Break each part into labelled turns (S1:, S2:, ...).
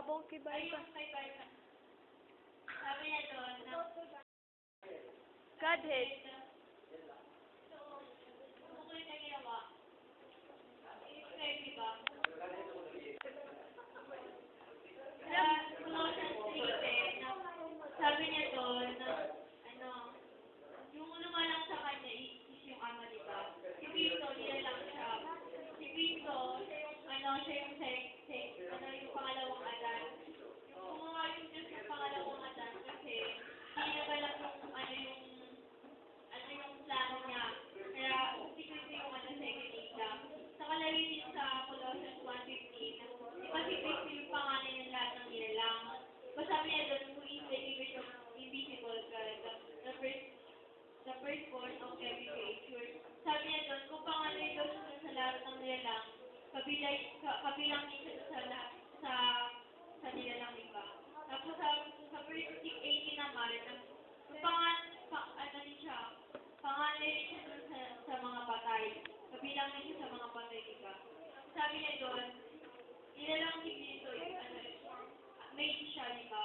S1: about kay
S2: Ay,
S1: Barba.
S2: yung kay Barba. Sabi niya doon na...
S1: Godhead.
S2: Ano ko yung ginawa? Eh, di ba? Sa Colossians 3:10, na- sabi niya doon na, ano, yung lumalang sa kanya is, is yung ama, di ba? Si Cristo, niya lang siya. Si Cristo, siya yung, ano, siya yung sex, sex, ano, yung pangalawang adan. Yung gumawa yung Diyos ng pangalawang adan kasi, pinagalang yung, ano, yung, ano yung plano niya. Kaya, si Cristo yung, ano, second Adam. Nakalagay din sa Colossians 1.15, di ba si Cristo yung pangalan ng lahat ng nilalang? Masabi niya doon, who is the image of invisible God, the, the first the firstborn of every creature. Sabi niya doon, kung pangalan daw siya sa lahat ng nilalang, kabilang, ka, kabilang siya sa lahat, sa, sa nilalang iba. Tapos sa, sa verse 18 naman, ang- kung pangalan, pa, ano din siya, pangalan din siya sa, sa mga patay. Kabilang siya sa mga patay iba. Sabi niya doon, nilalang si Cristo, ano, made siya, di ba?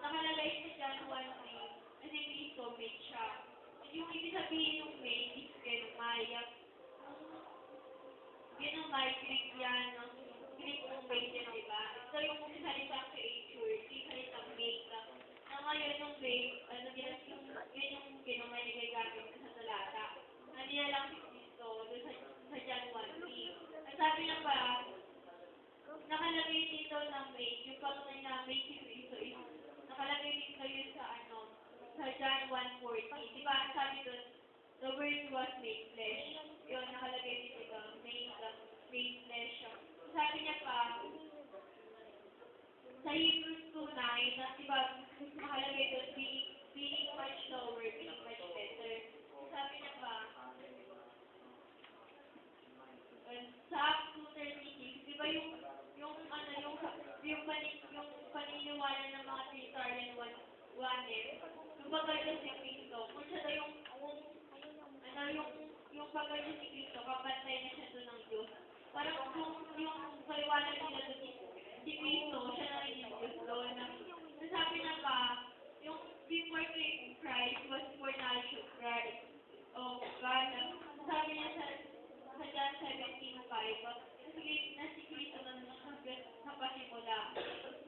S2: Nakalagay sa John 1.3, kasi Cristo made siya. Yung ibig sabihin ng made is genumay. Genumay, Greek yan, ang Greek ng made yan, di ba? Ito yung salitang creature, di salitang made. Na ngayon yung made, ano yan, yung, yun yung genumay na gagamit ko sa talata. Nandiyan lang si Cristo, doon sa, sa John 1.3. Ang sabi niya pa, nakalagay dito ng made, yung patunay na made si Cristo is, nakalagay dito yun sa ano, sa John 1.40. Di ba, sabi doon, the word was made flesh. Yun, nakalagay dito, made, uh, made flesh. Sabi niya pa, sa Hebrews 2.9, na, di ba, nakalagay doon, being, being much lower, being much better. Sabi niya pa, sa Acts 2.36, di ba yung, yung, ano, yung, yung, pani, yung paniniwala ng mga Trinitarian one, oneness, yung bagay si Cristo, kung siya daw yung, kung, ano, yung, yung bagay na siya doon ng Diyos. Parang yung, yung paliwanag nila doon, si, Cristo, siya na rin yung Diyos doon. Nasabi na ba, yung before Christ was for of Christ, of God. Sabi niya sa, sa John 17.5, sige, na si Cristo na sa pasimula.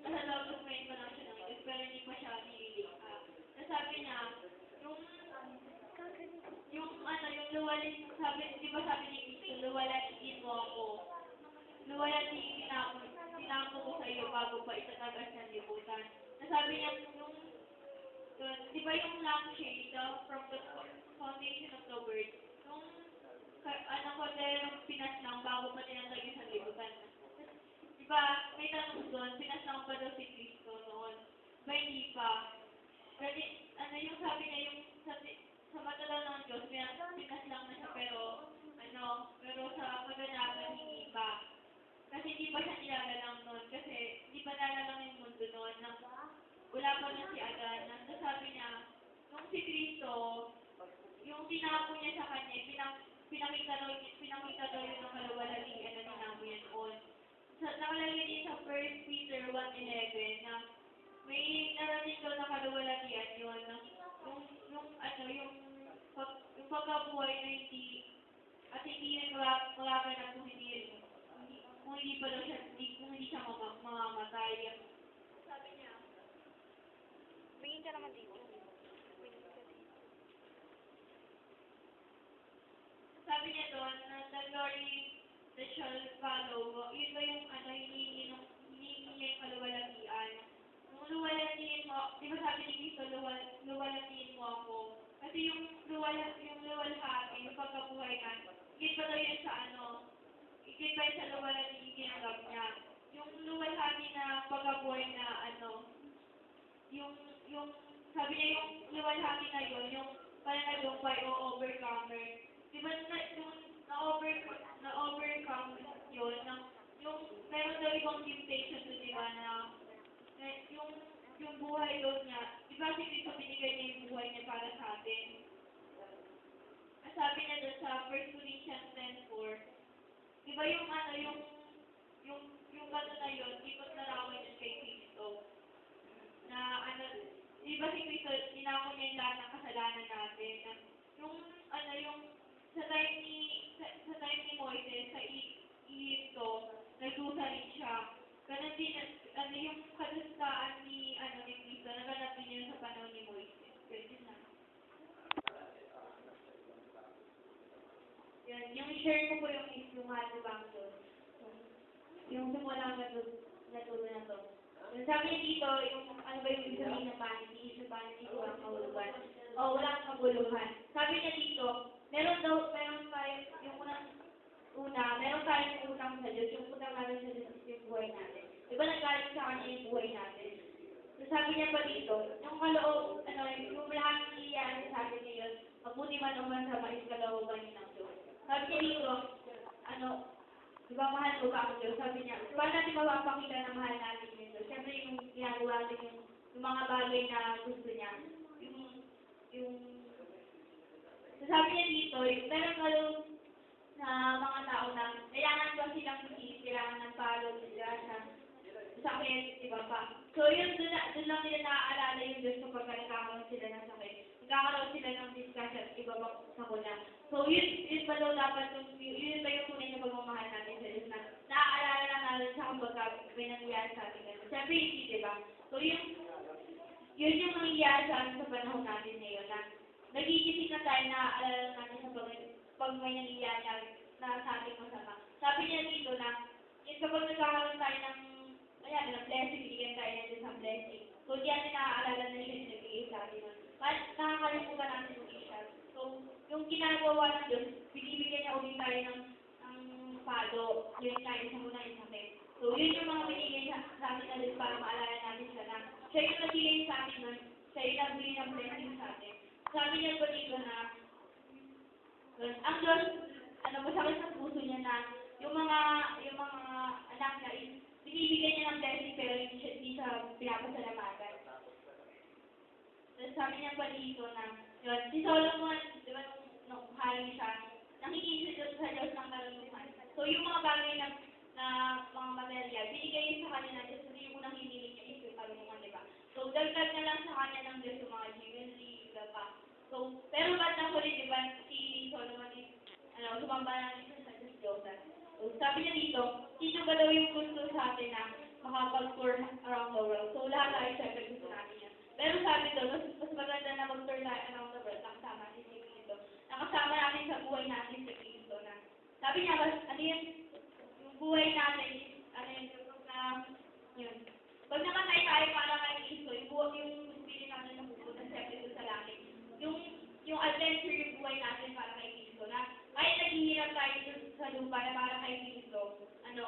S2: Nasa logos mind pa lang siya ng Diyos, pero hindi pa siya nililikha. Nasabi niya, yung yung luwalin, sabi, di ba sabi ni Cristo, luwalin mo ako. Luwalin tinako, tinako ko sa iyo bago pa itatagas ng libutan. Nasabi niya, yun, di ba yung lampshade uh, from the foundation of the world, ka, ano ko, yung pinas lang bago pa tinatagis ang libutan. Di ba, may tanong doon, pinas lang pa daw si Cristo noon. Ba hindi pa. Kasi, ano yung sabi niya, yung sa, daw ng Diyos, pinas, pinas lang na siya, pero, ano, pero sa kaganapan, hindi pa. Kasi hindi pa siya nilalalang noon, kasi hindi pa nalalang yung mundo noon, na wala pa na si Adan, na nasabi niya, nung si Cristo, yung tinako niya sa kanya, pinang, pinakita daw, pinakita daw yun ng kalawalalian na tinako niya. Sa, nakalagay din sa 1 Peter 1.11 na may narating daw na kalawalalian yun, na yung, yung, ano, yung pagkabuhay na hindi, at hindi na magaganap kung hindi, kung hindi pa daw siya, hindi, kung hindi siya mama- mamamatay. Sabi niya,
S1: Tingin ka naman dito. Ka
S2: sabi niya doon, na the glory that shall follow, yun ba yung ano, hinihingi ng hinihingi niya yung kaluwalhatian. Nung luwalhatiin mo, di ba sabi ni Cristo, luwal, luwalhatiin mo ako. Kasi yung luwal, yung luwalhati, yung pagkabuhay na, higit pa daw sa ano, higit pa yun sa luwalhati yung ginagap niya. Yung luwalhati na pagkabuhay na ano, yung, yung, sabi niya yung luwalhati na yun, yung pananagumpay o overcomer. Di ba na, yung na-over, na-overcome yun, na, yung, meron daw ibang temptation to, di ba, na, na yung, yung buhay doon niya, di ba si Cristo binigay niya yung buhay niya para sa atin? sabi na doon sa 1 Corinthians 10.4, di ba yung ano, yung, yung, yung ano na yun, tipot na rawin yun kay Kristo. Na ano, di ba si Kristo, tinako niya yung lahat ng kasalanan natin. Na, yung ano, yung sa time ni, sa, sa time ni Moises, sa Egypto, nagdusa rin yung share ko po yung yung ko bang doon. Yung simulang natuto, natuto na to. Yung sabi niya dito, yung ano ba yung sabihin ng vanity, sa vanity ko ang kahulugan. O, walang kabuluhan. Sabi niya dito, meron daw, meron tayo, yung unang, una, meron tayong utang sa Diyos, yung utang natin sa Diyos yung buhay natin. Diba nagaling sa kanya yung buhay natin? So, sabi niya pa dito, yung kaloob, ano, yung lahat nangyayari sa atin ngayon, mabuti man o masama is kalooban niya ng Diyos. Sabi niya dito, ano, di ba mahal ko ba ang Diyos? Sabi niya, paano natin mapapakita na mahal natin yung Diyos? Siyempre yung ginagawa natin yung, yung mga bagay na gusto niya. Yung, yung, so sabi niya dito, yung meron kaloob na mga tao na kailangan ba silang isip, kailangan ng palo, siya, sakit, di ba pa? So yun, doon, na, doon lang nila naaalala yung Diyos kapag nagkakaroon sila ng sakit. Nagkakaroon sila ng discussion, iba pa sa kuna. So yun, yun ba daw dapat yung, yun, yun ba yung tunay na pagmamahal natin sa Diyos na naaalala na natin sa kapag may nangyayari sa atin. Siyempre hindi, di ba? So yun, yun yung nangyayari sa atin sa panahon natin ngayon na nagigising na tayo na alala natin sa pag, pag may nangyayari na sa ating masama. Sabi niya dito na, yung kapag nagkakaroon tayo ng, ayan, ng blessing, bigyan tayo ng blessing. So, di natin naaalala na siya yung nagbigay sa atin. nun. Nakakalimutan natin yung siya. So, yung ginagawa ng Diyos, binibigyan niya ulit tayo ng, ng pado, yun tayo sa muna yung sakit. So, yun yung mga binigay sa, sa atin na para maalala natin siya na siya yung nagbigay sa atin nun, siya yung nagbigay ng blessing sa atin. Sabi niya pa dito na, ang Diyos, ano, masakit sa puso niya na yung mga, yung mga anak na is, binibigyan niya ng blessing pero hindi siya, hindi siya pinapasalamatan. Tapos sabi niya pa dito na, yun, si Solomon, di ba, nung, nung hari siya, nakikita siya sa Diyos ng karunungan. So, yung mga bagay na, na mga material, binigay sa kanya ng Diyos, kasi yung unang hiniling niya yung karunungan, di ba? So, dagdag na lang sa kanya ng Diyos yung mga jewelry, iba pa. So, pero ba't na huli, di ba, si Solomon ano, sumamba na siya sa Diyos Joseph. So, sabi niya dito, dito ba daw yung gusto sa atin na makapag-tour around the world. So, lahat tayo syempre gusto natin. Pero sabi doon, mas, mas maganda na mag-tour tayo around the world, nakasama natin si Cristo. Nakasama natin sa buhay natin si Cristo na. Sabi niya, mas, ano yun, yung buhay natin, is, ano yun, na, yun. Pag namatay tayo para kay Cristo, yung buhay, yung spirit natin na pupunta syempre doon sa langit. Yung, yung adventure yung buhay natin para kay Cristo na kahit naghihirap tayo sa lupa na para kay Cristo, ano,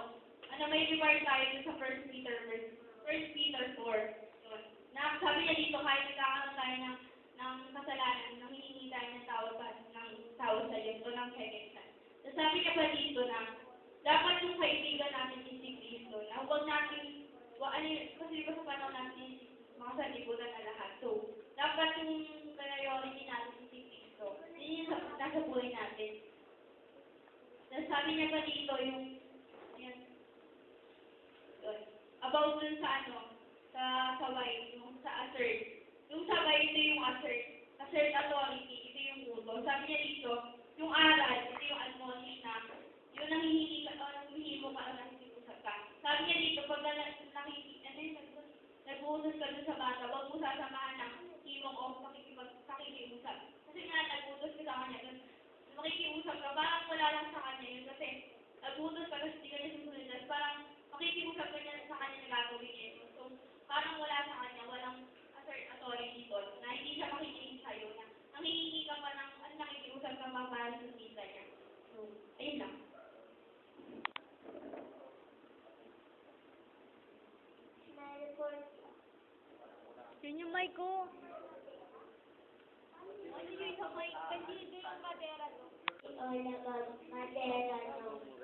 S2: ano may reward tayo sa 1 Peter verse, 1 Peter 4. Na sabi niya dito, kahit nagkakaroon tayo ng, ng kasalanan, nanghihingi tayo ng tawad pa, ng tawad sa Diyos o ng chance. So sabi niya pa dito na, dapat yung kaibigan natin is si Cristo, na huwag natin, wa, ano, kasi di ba sa panahon natin, mga sanlibutan na lahat. So, dapat yung priority natin si Cristo. Yun yung sa- nasa buhay natin. Tapos sabi niya pa dito yung, yan, about dun sa ano, sa sa. Yung sabay, ito yung assert. Assert authority, ito yung uto. Sabi niya dito, yung aral, ito yung admonish na, yung nangihingi ka, uh, humihingi mo ka, o nakikiusap ka. Sabi niya dito, pag na, nakihingi, ano yun, nag- nag-uusap ka dun sa bata, wag mo sasamahan ng himong o pakikiusap. Kasi nga, nag-utos ka sa kanya, dun, makikiusap ka, parang wala lang sa kanya yun kasi nag-utos ka tapos hindi ka niya susunod parang makikiusap ka niya sa kanya na gagawin niya yun. So, parang wala sa kanya, walang assert authority doon na hindi siya na nangihingi ka pa ng, ano, nakikiusap ka pa para sa visa niya. So, ayun lang.
S1: Yun yung mic ko. Ano yun sa mic? Kasi yun yung madera to.
S2: Oh, nag-matera no.